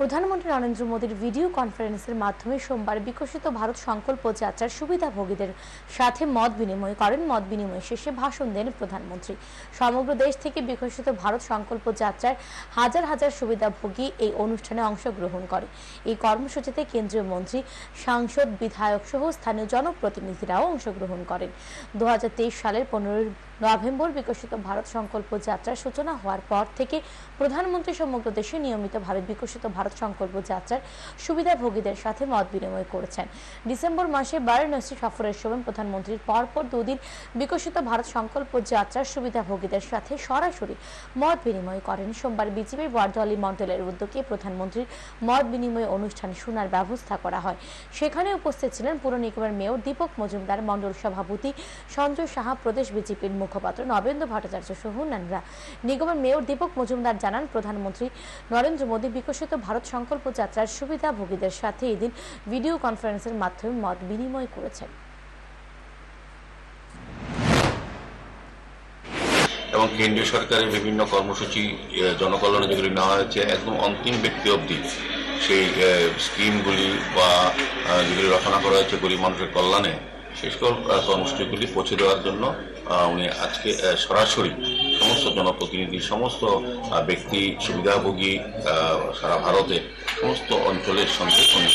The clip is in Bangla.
প্রধানমন্ত্রী নরেন্দ্র মোদীর ভিডিও কনফারেন্সের মাধ্যমে সোমবার বিকশিত ভারত সংকল্প যাত্রার সুবিধাভোগীদের সাথে মত বিনিময় করেন। মত বিনিময় শেষে ভাষণ দেন প্রধানমন্ত্রী। সমগ্র দেশ থেকে বিকশিত ভারত সংকল্প যাত্রার হাজার হাজার সুবিধাভোগী এই অনুষ্ঠানে অংশগ্রহণ করে। এই কর্মসূচিতে কেন্দ্রীয় মন্ত্রী, সাংসদ, বিধায়ক সহ স্থানীয় জনপ্রতিনিধিরাও অংশগ্রহণ করেন। দু হাজার তেইশ সালের পনেরোই নভেম্বর বিকশিত ভারত সংকল্প যাত্রার সূচনা হওয়ার পর থেকে প্রধানমন্ত্রী সমগ্র দেশে নিয়মিতভাবে বিকশিত ভারত সংকল্প যাত্রার সুবিধাভোগীদের সাথে মত বিনিময় করেছেন। ডিসেম্বর মাসে বারাণসী সফরের সময় প্রধানমন্ত্রীর পরপর দুদিন বিকশিত ভারত সংকল্প যাত্রার সুবিধাভোগীদের সাথে সরাসরি মত বিনিময় করেন। সোমবার বিজেপির বরদলি মন্ডলের উদ্যোগে প্রধানমন্ত্রীর মত বিনিময় অনুষ্ঠান শোনার ব্যবস্থা করা হয়। সেখানে উপস্থিত ছিলেন পুর নিগমের মেয়র দীপক মজুমদার মন্ডল সভাপতি সঞ্জয় সাহা, প্রদেশ বিজেপির মুখপাত্র নবেন্দ্র ভট্টাচার্য সহ অন্যান্যরা। নিগমের মেয়র দীপক মজুমদার জানান, প্রধানমন্ত্রী নরেন্দ্র মোদী বিকশিত ভারত সংকল্প যাত্রার সুবিধাভোগীদের সাথে এদিন ভিডিও কনফারেন্সের মাধ্যমে মত বিনিময় করেছেন। এবং কেন্দ্রীয় সরকারের বিভিন্ন কর্মসূচি জনকল্যাণে যেগুলি নেওয়া হয়েছে, একদম অন্তিম ব্যক্তি অবধি সেই স্কিমগুলি বা যেগুলি রচনা করা হয়েছে গরিব মানুষের কল্যাণে সেই সকল কর্মসূচিগুলি পৌঁছে দেওয়ার জন্য উনি আজকে সরাসরি সমস্ত জনপ্রতিনিধি, সমস্ত ব্যক্তি, সুবিধাভোগী সারা ভারতের সমস্ত অঞ্চলের সঙ্গে উনি